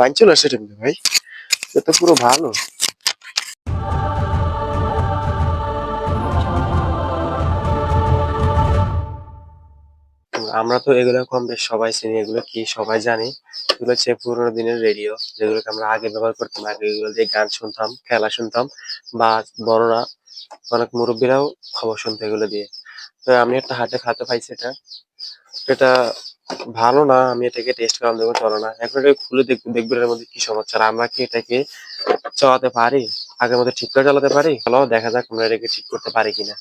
Line চলে আসছে ভাই। এটা পুরো ভালো। আমরা তো এগুলো কম বেশ সবাই চিনি, এগুলো কি সবাই জানি। এগুলো হচ্ছে পুরোনো দিনের রেডিও যেগুলোকে আমরা আগে ব্যবহার করতাম, আগে এগুলো দিয়ে গান শুনতাম, খেলা শুনতাম, বা বড়রা, অনেক মুরব্বীরাও খবর শুনতো এগুলো দিয়ে। তো আমি একটা হাতে খাতে পাইছি এটা। এটা ভালো না, আমি এটাকে টেস্ট করলাম দেখব চলো না। এখন এটাকে খুলে দেখব দেখব এর মধ্যে কি সমস্যা। আমরা কি এটাকে চালাতে পারি? আগের মধ্যে ঠিক করে চালাতে পারি? চলো দেখা যাক আমরা এটাকে ঠিক করতে পারি কিনা।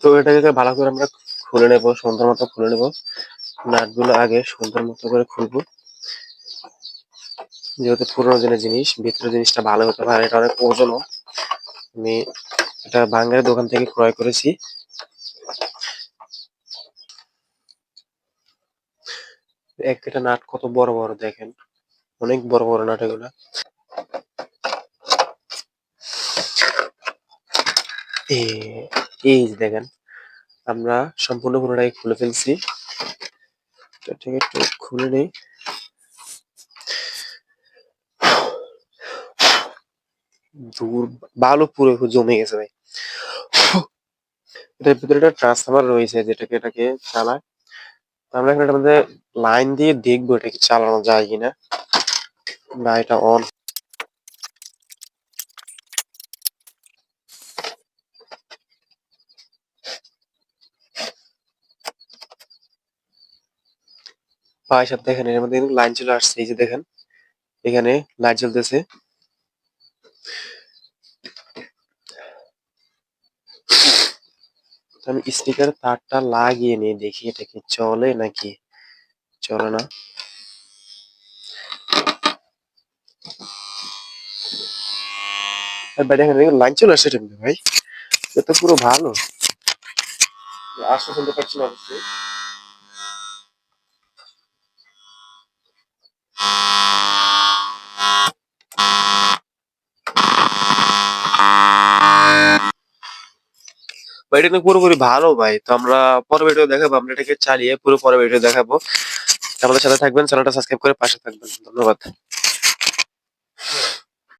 তো এটাকে ভালো করে আমরা খুলে নেব, সুন্দর মতো খুলে নেব। নাটগুলো আগে সুন্দর মতো করে খুলবো। যেহেতু পুরোনো দিনের জিনিস ভিতরে জিনিসটা ভালো হতে পারে এটা অনেক ওজনও। আমি এটা বাঙ্গারের দোকান থেকে ক্রয় করেছি। একটা নাট কত বড় বড় দেখেন। অনেক বড় বড় নাট এগুলা। এই দেখেন, আমরা সম্পূর্ণ পুরোটাই খুলে ফেলছি। একটু খুলে নেই। দূর, বালু পুরো জমে গেছে ভাই। এটার ভিতরে একটা ট্রান্সফরমার রয়েছে, যেটাকে এটাকে চালায়। আমরা এখন এটার মধ্যে লাইন দিয়ে দেখব এটা কি চালানো যায় কিনা না এটা অন সাথে দেখেন, এর মধ্যে লাইন চলে আসছে, এই যে দেখেন, এখানে লাইট জ্বলতেছে। তো আমি স্টিকার তারটা লাগিয়ে নিয়ে দেখি এটা কি চলে নাকি চলে না। লাইন চলে আসছে ভাই। এটা পুরো ভালো। আসতে শুনতে পাচ্ছি না। অবশ্যই এটা কিন্তু পুরোপুরি ভালো ভাই। তো আমরা পরে ভিডিও দেখাবো। আমরা এটাকে চালিয়ে পুরো পরে ভিডিও দেখাবো। আমাদের সাথে থাকবেন চ্যানেলটা সাবস্ক্রাইব করে পাশে থাকবেন। ধন্যবাদ।